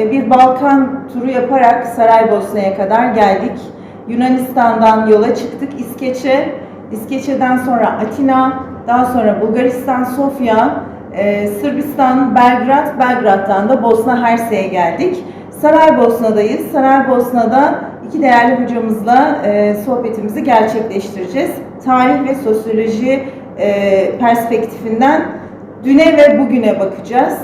e, bir Balkan turu yaparak Saraybosna'ya kadar geldik. Yunanistan'dan yola çıktık İskeç'e, İskeçe'den sonra Atina, daha sonra Bulgaristan, Sofya, e, Sırbistan, Belgrad, Belgrad'dan da Bosna Hersek'e geldik. Saraybosna'dayız. Saraybosna'da iki değerli hocamızla e, sohbetimizi gerçekleştireceğiz. Tarih ve sosyoloji perspektifinden düne ve bugüne bakacağız.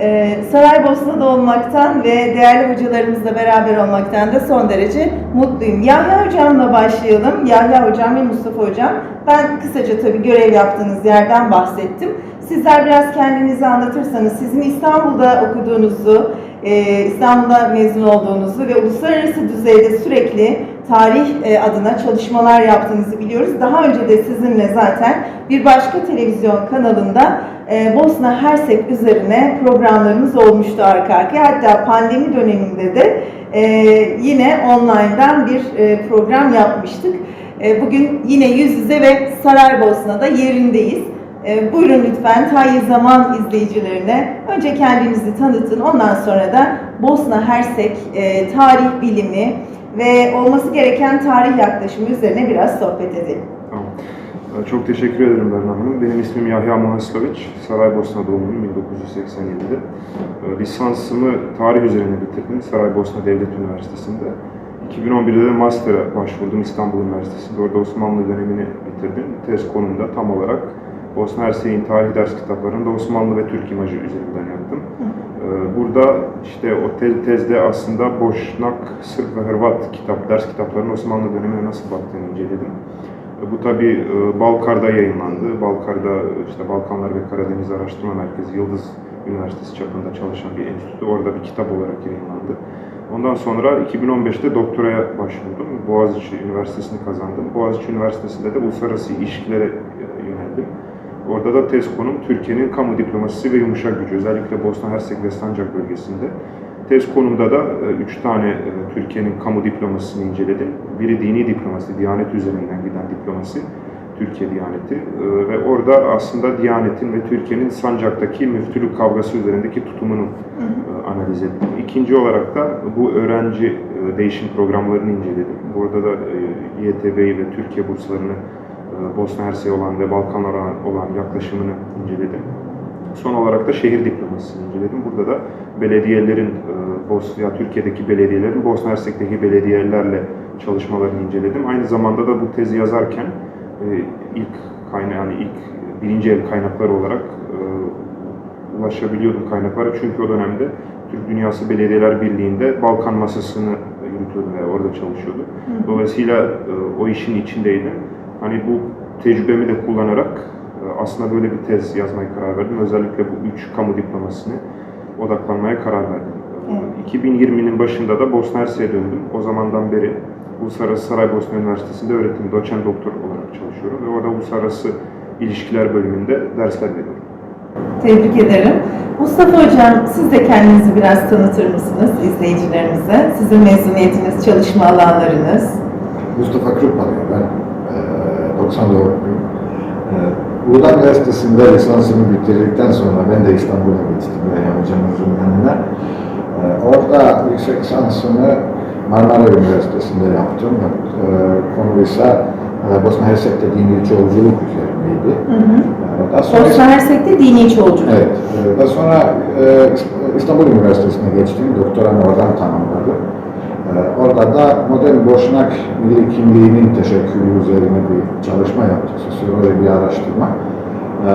Ee, Saraybosna'da olmaktan ve değerli hocalarımızla beraber olmaktan da son derece mutluyum. Yahya Hocam'la başlayalım. Yahya Hocam ve Mustafa Hocam. Ben kısaca tabii görev yaptığınız yerden bahsettim. Sizler biraz kendinizi anlatırsanız, sizin İstanbul'da okuduğunuzu, e, İstanbul'da mezun olduğunuzu ve uluslararası düzeyde sürekli tarih e, adına çalışmalar yaptığınızı biliyoruz. Daha önce de sizinle zaten bir başka televizyon kanalında e, Bosna Hersek üzerine programlarımız olmuştu arka arkaya. Hatta pandemi döneminde de yine online'dan bir program yapmıştık. Bugün yine yüz yüze ve Saraybosna'da yerindeyiz. E, buyurun lütfen Tayyi Zaman izleyicilerine önce kendinizi tanıtın. Ondan sonra da Bosna Hersek e, tarih bilimi ve olması gereken tarih yaklaşımı üzerine biraz sohbet edelim. Ee, Çok teşekkür ederim Berna Hanım. Benim ismim Yahya Muhaslaviç. Saraybosna doğumluyum 1987'de. Ee, Lisansımı tarih üzerine bitirdim Saraybosna Devlet Üniversitesi'nde. 2011'de de master'a başvurdum İstanbul Üniversitesi'nde. Orada Osmanlı dönemini bitirdim. Tez konumda tam olarak Bosna Hersek'in tarih ders kitaplarında Osmanlı ve Türk imajı üzerinden yaptım. Ee, Burada işte o te- tezde aslında Boşnak, Sırp ve Hırvat kitap, ders kitaplarının Osmanlı dönemine nasıl baktığını inceledim. E, Bu tabi Balkar'da yayınlandı. Balkar'da işte Balkanlar ve Karadeniz Araştırma Merkezi Yıldız Üniversitesi çapında çalışan bir enstitü. Orada bir kitap olarak yayınlandı. Ondan sonra 2015'te doktoraya başvurdum. Boğaziçi Üniversitesi'ni kazandım. Boğaziçi Üniversitesi'nde de uluslararası ilişkilere e, yöneldim. Orada da tez konum Türkiye'nin kamu diplomasisi ve yumuşak gücü. Özellikle Bosna Hersek ve Sancak bölgesinde. Tez konumda da e, üç tane e, Türkiye'nin kamu diplomasisini inceledim. Biri dini diplomasi, Diyanet üzerinden giden diplomasi, Türkiye Diyaneti. E, Ve orada aslında Diyanet'in ve Türkiye'nin Sancak'taki müftülük kavgası üzerindeki tutumunu e, analiz ettim. İkinci olarak da bu öğrenci değişim programlarını inceledim. Burada da YTB'yi ve Türkiye burslarını Bosna Hersek'e olan ve Balkanlara olan yaklaşımını inceledim. Son olarak da şehir diplomasisini inceledim. Burada da belediyelerin, e, Bosna, Türkiye'deki belediyelerin Bosna Hersek'teki belediyelerle çalışmalarını inceledim. Aynı zamanda da bu tezi yazarken e, ilk kaynağı, yani ilk birinci el kaynaklar olarak e, ulaşabiliyordum kaynaklara. Çünkü o dönemde Türk Dünyası Belediyeler Birliği'nde Balkan masasını yürütüyordu ve orada çalışıyordu. Dolayısıyla o işin içindeydim. Hani bu tecrübemi de kullanarak e, aslında böyle bir tez yazmaya karar verdim. Özellikle bu üç kamu diplomasisine odaklanmaya karar verdim. E, 2020'nin başında da Bosna Hersek'e döndüm. O zamandan beri Uluslararası Saraybosna Üniversitesi'nde öğretim doçent doktor olarak çalışıyorum ve orada uluslararası ilişkiler bölümünde dersler veriyorum. Tebrik ederim. Mustafa Hocam siz de kendinizi biraz tanıtır mısınız izleyicilerimize? Sizin mezuniyetiniz, çalışma alanlarınız. Mustafa Kırpalıyım ben. Ee, 90 doğumluyum. Ee, Uludağ Üniversitesi'nde lisansımı bitirdikten sonra ben de İstanbul'a gittim Reyhan hocamızın yanına. Ee, orada yüksek lisansımı Marmara Üniversitesi'nde yaptım. Ee, konu ise e, Bosna Hersek'te dini çoğulculuk üzerineydi. Hı hı. Ee, daha sonra Bosna Hersek'te dini çoğulculuk. Evet. e, Daha sonra e, İstanbul Üniversitesi'ne geçtim. Doktoramı oradan tamamladım. Orada da modern Boşnak milli kimliğinin teşekkülü üzerine bir çalışma yaptık. Sosyoloji bir araştırma. E,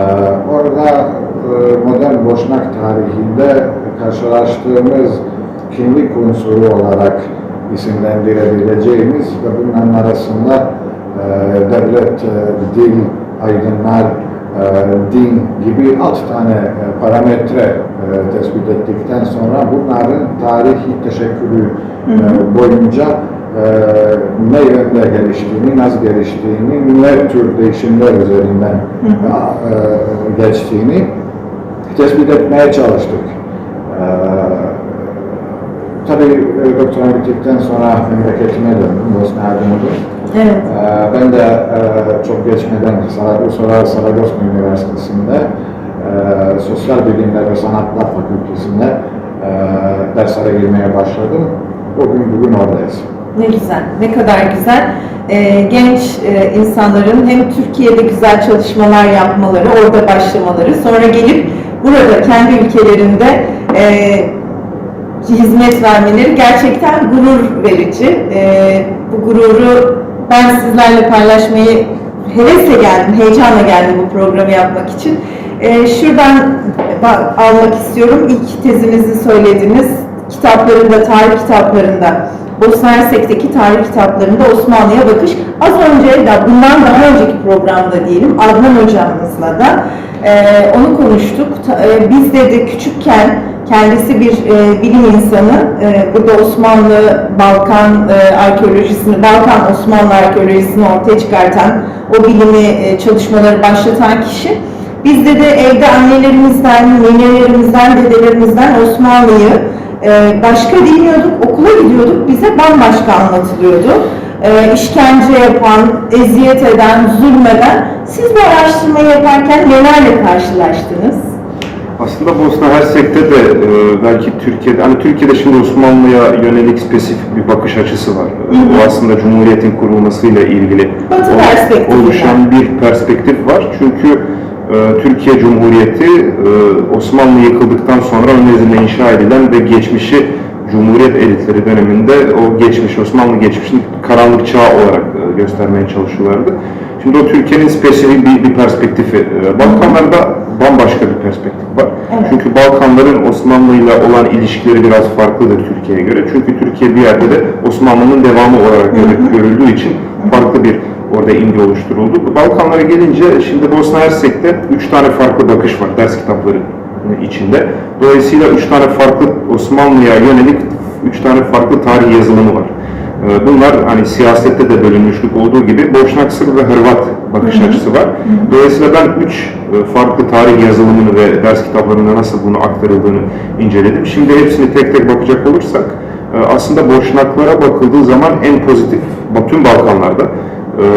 Orada e, modern Boşnak tarihinde karşılaştığımız kimlik unsuru olarak isimlendirebileceğimiz ve bunların arasında e, devlet, e, dil, aydınlar, din gibi alt tane parametre tespit ettikten sonra bunların tarihi teşekkülü e, boyunca e, ne yönde geliştiğini, nasıl geliştiğini, ne tür değişimler üzerinden e, geçtiğini tespit etmeye çalıştık. E, tabii e, doktora bittikten sonra memleketime döndüm, Bosna'ya döndüm. Evet. Ee, Ben de e, çok geçmeden Saray- Saraybosna Üniversitesi'nde e, Sosyal Bilimler ve Sanatlar Fakültesi'nde derslere girmeye başladım. Bugün bugün oradayız. Ne güzel, ne kadar güzel. Ee, genç e, insanların hem Türkiye'de güzel çalışmalar yapmaları, orada başlamaları, sonra gelip burada kendi ülkelerinde e, hizmet vermeleri gerçekten gurur verici. Ee, bu gururu ben sizlerle paylaşmayı hevesle geldim, heyecanla geldim bu programı yapmak için. Ee, şuradan almak istiyorum. İlk tezinizi söylediniz. Kitaplarında, tarih kitaplarında, Bosna Hersek'teki tarih kitaplarında Osmanlı'ya bakış. Az önce de bundan daha önceki programda diyelim Adnan hocamızla da e, onu konuştuk. E, biz dedi küçükken kendisi bir e, bilim insanı. E, burada Osmanlı Balkan e, arkeolojisini, Balkan Osmanlı arkeolojisini ortaya çıkartan, o bilimi e, çalışmaları başlatan kişi. Biz de de evde annelerimizden, nenelerimizden, dedelerimizden Osmanlı'yı e, başka bilmiyorduk, okula gidiyorduk, bize bambaşka anlatılıyordu. E, işkence yapan, eziyet eden, zulmeden. Siz bu araştırmayı yaparken nelerle karşılaştınız? Aslında Bosna Hersek'te de e, belki Türkiye'de, hani Türkiye'de şimdi Osmanlı'ya yönelik spesifik bir bakış açısı var. Hı hı. O aslında Cumhuriyet'in kurulmasıyla ilgili o- oluşan bir perspektif var. Çünkü Türkiye Cumhuriyeti e, Osmanlı yıkıldıktan sonra ön inşa edilen ve geçmişi Cumhuriyet elitleri döneminde o geçmiş, Osmanlı geçmişini karanlık çağ olarak e, göstermeye çalışıyorlardı. Şimdi o Türkiye'nin spesifik bir, bir perspektifi. E, Balkanlarda bambaşka bir perspektif var. Evet. Çünkü Balkanların Osmanlı ile olan ilişkileri biraz farklıdır Türkiye'ye göre. Çünkü Türkiye bir yerde de Osmanlı'nın devamı olarak görü- görüldüğü için farklı bir orada imge oluşturuldu. Balkanlara gelince şimdi Bosna Hersek'te üç tane farklı bakış var ders kitapları içinde. Dolayısıyla üç tane farklı Osmanlı'ya yönelik üç tane farklı tarih yazılımı var. Ee, Bunlar hani siyasette de bölünmüşlük olduğu gibi Boşnak, Sırp ve Hırvat bakış açısı var. Dolayısıyla ben üç e, farklı tarih yazılımını ve ders kitaplarında nasıl bunu aktarıldığını inceledim. Şimdi hepsini tek tek bakacak olursak e, aslında Boşnaklara bakıldığı zaman en pozitif, tüm Balkanlarda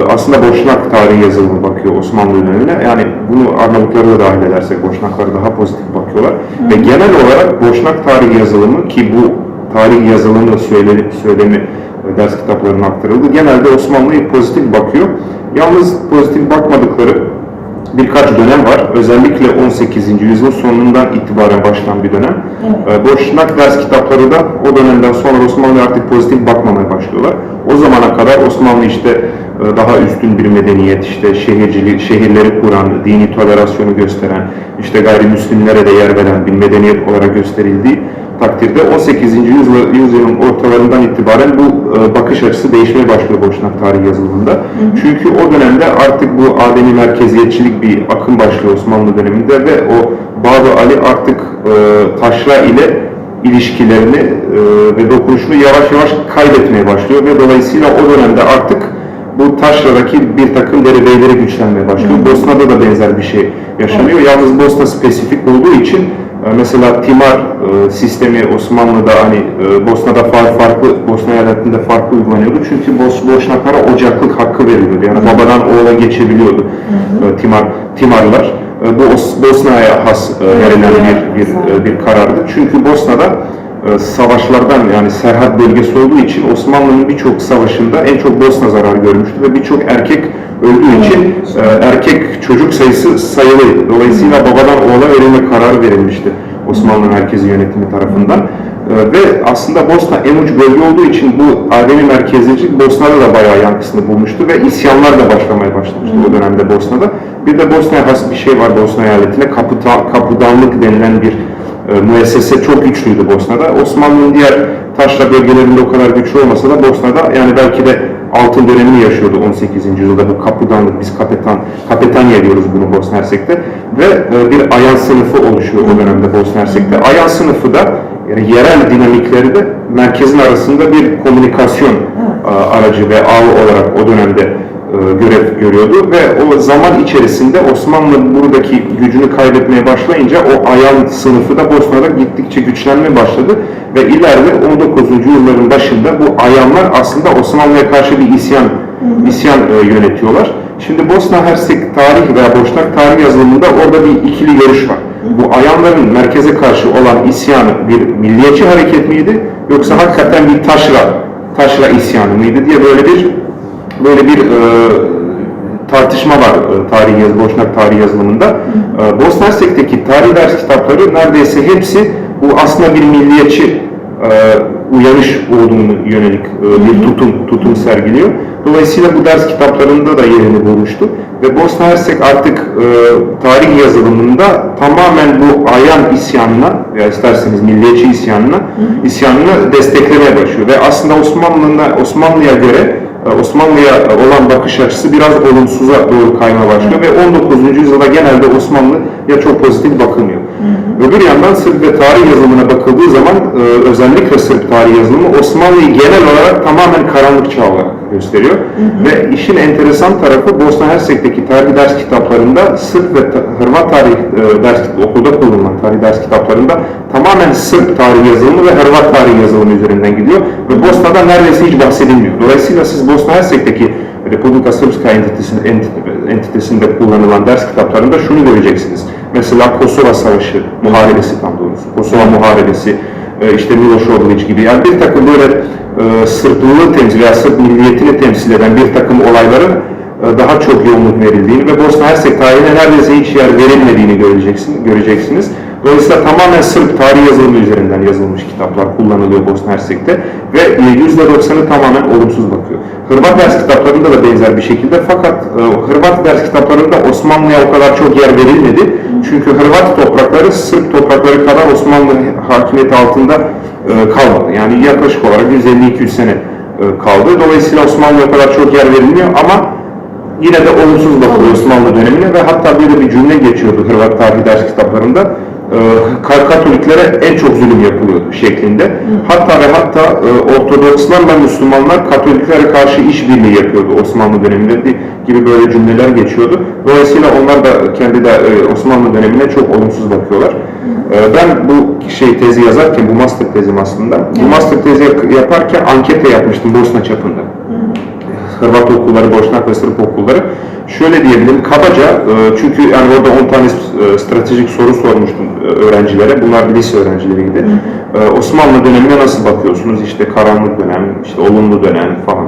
aslında Boşnak tarihi yazılımı bakıyor Osmanlı dönemine. Yani bunu Arnavutları da dahil edersek Boşnaklar daha pozitif bakıyorlar. Ve genel olarak Boşnak tarihi yazılımı ki bu tarih yazılımı söylemi, söylemi e, ders kitaplarına aktarıldı. Genelde Osmanlı'ya pozitif bakıyor. Yalnız pozitif bakmadıkları birkaç dönem var. Özellikle 18. yüzyıl sonundan itibaren başlayan bir dönem. Ee, Boşnak ders kitapları da o dönemden sonra Osmanlı'ya artık pozitif bakmamaya başlıyorlar. O zamana kadar Osmanlı işte e, daha üstün bir medeniyet, işte şehircilik, şehirleri kuran, dini tolerasyonu gösteren, işte gayrimüslimlere de yer veren bir medeniyet olarak gösterildiği takdirde 18. yüzyıl, yüzyılın ortalarından itibaren bu e, bakış açısı değişmeye başlıyor Boşnak tarih yazılımında. Çünkü o dönemde artık bu Adem'i merkeziyetçilik bir akım başlıyor Osmanlı döneminde ve o Bağdı Ali artık e, taşra ile ilişkilerini e, ve dokunuşunu yavaş yavaş kaybetmeye başlıyor ve dolayısıyla o dönemde artık bu taşradaki bir takım derebeyleri güçlenmeye başlıyor. Bosna'da da benzer bir şey yaşanıyor. Yalnız Bosna spesifik olduğu için e, mesela timar e, sistemi Osmanlı'da hani e, Bosna'da fa- farklı, Bosna eyaletinde farklı uygulanıyordu. Çünkü Bos, Boşnaklara ocaklık hakkı veriliyordu. Yani babadan oğula geçebiliyordu e, timar, timarlar. Bu Os- Bosna'ya has verilen bir, bir, bir karardı. Çünkü Bosna'da savaşlardan yani Serhat bölgesi olduğu için Osmanlı'nın birçok savaşında en çok Bosna zarar görmüştü ve birçok erkek öldüğü için e, erkek çocuk sayısı sayılıydı. Dolayısıyla babadan oğula verilme kararı verilmişti Osmanlı merkezi yönetimi tarafından. E, Ve aslında Bosna en uç bölge olduğu için bu Adem'i merkezcilik Bosna'da da bayağı yankısını bulmuştu ve isyanlar da başlamaya başlamıştı o dönemde Bosna'da. Bir de Bosna'ya has bir şey var Bosna eyaletine, kaputa, kapudanlık denilen bir e, müessese çok güçlüydü Bosna'da. Osmanlı'nın diğer taşra bölgelerinde o kadar güçlü olmasa da Bosna'da yani belki de altın dönemini yaşıyordu 18. yüzyılda bu kapudanlık, biz kapetan, kapetanya diyoruz bunu Bosna Hersek'te ve e, bir ayan sınıfı oluşuyor o dönemde Bosna Hersek'te. Ayan sınıfı da yani yerel dinamikleri de merkezin arasında bir komünikasyon e, aracı ve ağ olarak o dönemde görev görüyordu ve o zaman içerisinde Osmanlı buradaki gücünü kaybetmeye başlayınca o ayan sınıfı da Bosna'da gittikçe güçlenmeye başladı ve ileride 19. yüzyılların başında bu ayanlar aslında Osmanlı'ya karşı bir isyan isyan e, yönetiyorlar. Şimdi Bosna Hersek tarih veya Boşnak tarih yazılımında orada bir ikili görüş var. bu ayanların merkeze karşı olan isyanı bir milliyetçi hareket miydi yoksa hakikaten bir taşra taşra isyanı mıydı diye böyle bir böyle bir e, tartışma var e, tarih yaz, Boşnak tarih yazılımında. E, Bosna Hersek'teki tarih ders kitapları neredeyse hepsi bu aslında bir milliyetçi e, uyanış olduğunu yönelik e, bir tutum tutum sergiliyor. Dolayısıyla bu ders kitaplarında da yerini bulmuştu ve Bosna Hersek artık e, tarih yazılımında tamamen bu ayan isyanına veya isterseniz milliyetçi isyanına isyanını desteklemeye başlıyor ve aslında Osmanlı'na Osmanlı'ya göre Osmanlı'ya olan bakış açısı biraz olumsuza doğru kayma başlıyor ve 19. yüzyılda genelde Osmanlı'ya çok pozitif bakılmıyor. Öbür yandan Sırp ve tarih yazılımına bakıldığı zaman e, özellikle Sırp tarih yazılımı Osmanlı'yı genel olarak tamamen karanlık çağ olarak gösteriyor. Ve işin enteresan tarafı Bosna Hersek'teki tarih ders kitaplarında Sırp ve Hırvat tarih e, ders okulda kullanılan tarih ders kitaplarında tamamen Sırp tarih yazılımı ve Hırvat tarih yazılımı üzerinden gidiyor ve Bosna'da neredeyse hiç bahsedilmiyor. Dolayısıyla siz Bosna Hersek'teki Republika Srpska entitesinde, enti- entitesinde kullanılan ders kitaplarında şunu göreceksiniz. Mesela Kosova Savaşı muharebesi tam doğrusu. Kosova muharebesi, e, işte Miloš Obilić gibi yani bir takım böyle e, Sırplılığı temsil veya Sırp milliyetini temsil eden bir takım olayların e, daha çok yoğunluk verildiğini ve Bosna Hersek tarihine neredeyse hiç yer verilmediğini göreceksin, göreceksiniz. Dolayısıyla tamamen Sırp tarih yazılımı üzerinden yazılmış kitaplar kullanılıyor Bosna Hersek'te ve e, %90'ı tamamen olumsuz bakıyor. Hırvat ders kitaplarında da benzer bir şekilde fakat e, Hırvat ders kitaplarında Osmanlı'ya o kadar çok yer verilmedi. Çünkü Hırvat toprakları Sırp toprakları kadar Osmanlı hakimiyeti altında e, kalmadı. Yani yaklaşık olarak 150-200 sene e, kaldı. Dolayısıyla Osmanlı'ya o kadar çok yer verilmiyor ama yine de olumsuz bakılıyor Osmanlı dönemine ve hatta böyle bir cümle geçiyordu Hırvat tarihi ders kitaplarında. E, Ka- Katoliklere en çok zulüm yapılıyordu şeklinde. Hatta ve hatta e, Ortodokslarla Müslümanlar Katoliklere karşı işbirliği yapıyordu Osmanlı döneminde gibi böyle cümleler geçiyordu. Dolayısıyla onlar da kendi de e, Osmanlı dönemine çok olumsuz bakıyorlar. E, Ben bu şey tezi yazarken, bu master tezim aslında, bu master tezi yaparken ankete yapmıştım Bosna çapında. Hırvat okulları, Boşnak ve Sırp okulları. Şöyle diyebilirim, kabaca e, çünkü yani orada 10 tane e, stratejik soru sormuştum e, öğrencilere. Bunlar lise öğrencileriydi. E, Osmanlı dönemine nasıl bakıyorsunuz? İşte karanlık dönem, işte olumlu dönem falan.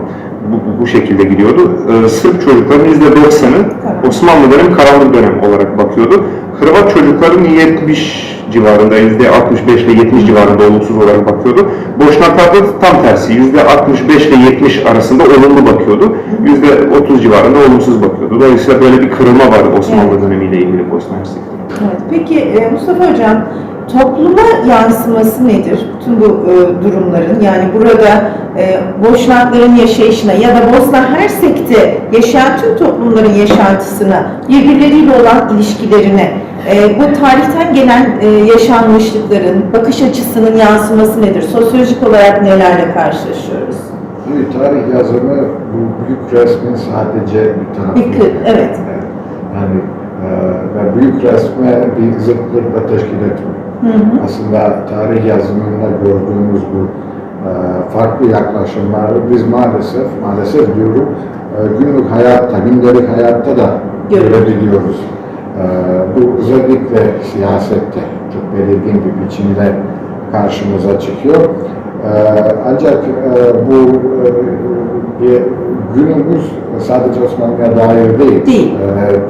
Bu, bu, şekilde gidiyordu. E, Sırp çocukların %90'ı Osmanlı dönemi karanlık dönem olarak bakıyordu. Hırvat çocukların 70 civarında, %65 ile 70 civarında olumsuz olarak bakıyordu. Boşnaklarda da tam tersi, %65 ile 70 arasında olumlu bakıyordu. %30 civarında olumsuz bakıyordu. Dolayısıyla böyle bir kırılma var Osmanlı dönemiyle ilgili Bosna Hersek'te. Evet. Peki e, Mustafa Hocam, topluma yansıması nedir bütün bu e, durumların? Yani burada e, Boşnakların yaşayışına ya da Bosna Hersek'te yaşayan tüm toplumların yaşantısına, birbirleriyle olan ilişkilerine, e, bu tarihten gelen e, yaşanmışlıkların, bakış açısının yansıması nedir? Sosyolojik olarak nelerle karşılaşıyoruz? Bu tarih yazımı bu büyük resmin sadece bir tarafı. Bir evet. Yani e, ve büyük resme bir zıtlıkla teşkil etmiyor. Hı hı. Aslında tarih yazımında gördüğümüz bu e, farklı yaklaşımları biz maalesef, maalesef diyorum, e, günlük hayatta, gündelik hayatta da görebiliyoruz. E, bu özellikle siyasette çok belirgin bir biçimde karşımıza çıkıyor. Ancak bu bir günümüz sadece Osmanlı'ya dair değil. Değil.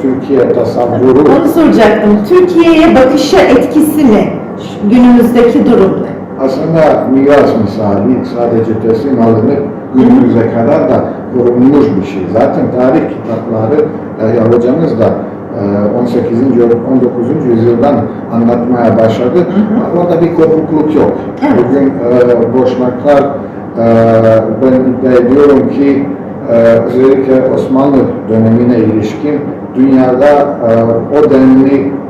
Türkiye tasavvuru Onu soracaktım. Türkiye'ye bakışa etkisi ne? Günümüzdeki durum ne? aslında miras misali sadece teslim alınıp günümüze kadar da korunmuş bir şey. Zaten tarih kitapları Yahya hocamız da e, 18. 19. yüzyıldan anlatmaya başladı. Orada bir kopukluk yok. Evet. Bugün e, Boşnaklar e, ben iddia ediyorum ki e, özellikle Osmanlı dönemine ilişkin dünyada e, o denli e,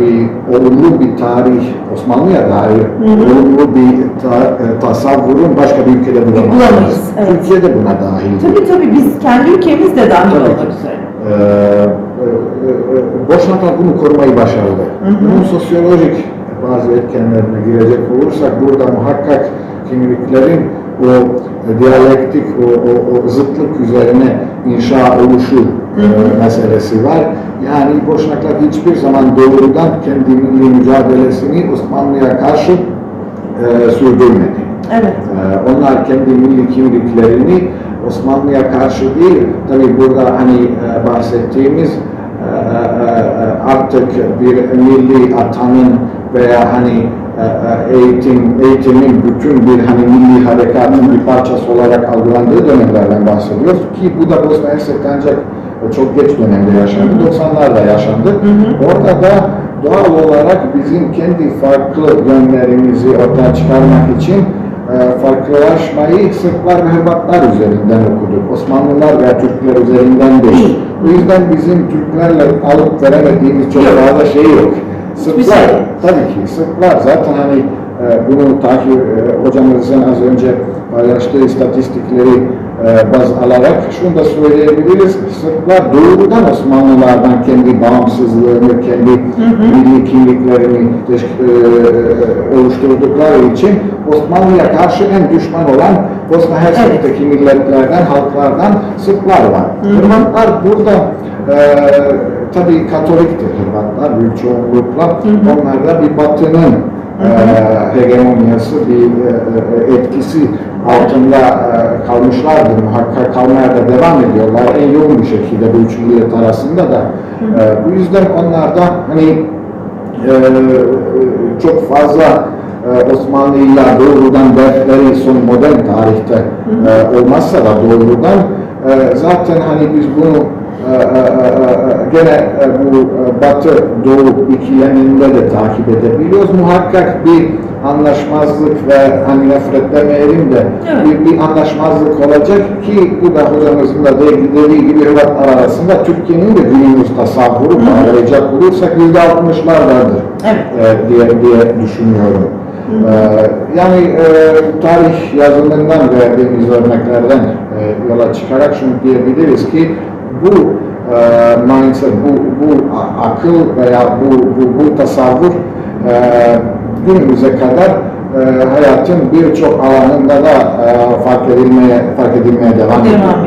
bir olumlu bir tarih Osmanlı'ya dair olumlu bir ta- e, tasavvurun başka bir ülkede bulamazsınız. Bulamayız, evet. Türkiye de buna dahil. Tabii tabii biz kendi ülkemiz de dahil Tabii. olmak üzere. Ee, e, e, Boşnaklar bunu korumayı başardı. Bunun sosyolojik bazı etkenlerine girecek olursak burada muhakkak kimliklerin o e, diyalektik, o, o, o zıtlık üzerine inşa oluşu e, meselesi var. Yani Boşnaklar hiçbir zaman doğrudan kendi milli mücadelesini Osmanlı'ya karşı e, sürdürmedi. Evet. Ee, Onlar kendi milli kimliklerini Osmanlı'ya karşı değil, tabi burada hani e, bahsettiğimiz e, e, e, artık bir milli atanın veya hani e, e, eğitim eğitimin bütün bir hani milli harekatın bir parçası olarak algılandığı dönemlerden bahsediyoruz ki bu da Bosna Hersek'te ancak çok geç dönemde yaşandı, 90'larda yaşandı. Orada da doğal olarak bizim kendi farklı yönlerimizi ortaya çıkarmak için e, farklılaşmayı Sırplar ve Hırvatlar üzerinden okuduk. Osmanlılar veya Türkler üzerinden değil. O yüzden bizim Türklerle alıp veremediğimiz çok fazla şey yok. Sırplar, tabii ki Sırplar zaten hani e, bunu takip e, hocamızın az önce paylaştığı istatistikleri e, baz alarak şunu da söyleyebiliriz. Sırplar doğrudan Osmanlılardan kendi bağımsızlığını, kendi milli kimliklerini teşk- e, oluşturdukları için Osmanlı'ya karşı en düşman olan Bosna Hersek'teki milletlerden, halklardan Sırplar var. Hırvatlar burada e, tabii Katoliktir Hırvatlar büyük çoğunlukla. Onlar da bir batının e, hegemonyası, bir e, e, etkisi altında e, kalmışlardır. Muhakkak kalmaya da devam ediyorlar. En yoğun bir şekilde bu üç millet arasında da. E, bu yüzden onlar da hani e, çok fazla Osmanlı'yla doğrudan dertleri son modern tarihte e, olmazsa da doğrudan zaten hani biz bunu gene e, bu e, Batı Doğu ikileminde de takip edebiliyoruz. Muhakkak bir anlaşmazlık ve hani nefret demeyelim de Evet. bir, bir anlaşmazlık olacak ki bu da hocamızın da dediği, dediği gibi Hırvatlar arasında Türkiye'nin de günümüz tasavvuru bağlayacak olursak yüzde altmışlardadır Evet. e, diye, diye düşünüyorum. E, yani e, tarih yazımından verdiğimiz örneklerden e, yola çıkarak şunu diyebiliriz ki bu e, mindset, bu, bu akıl veya bu, bu, bu tasavvur e, günümüze kadar e, hayatın birçok alanında da e, fark edilmeye fark edilmeye devam ediyor. Devam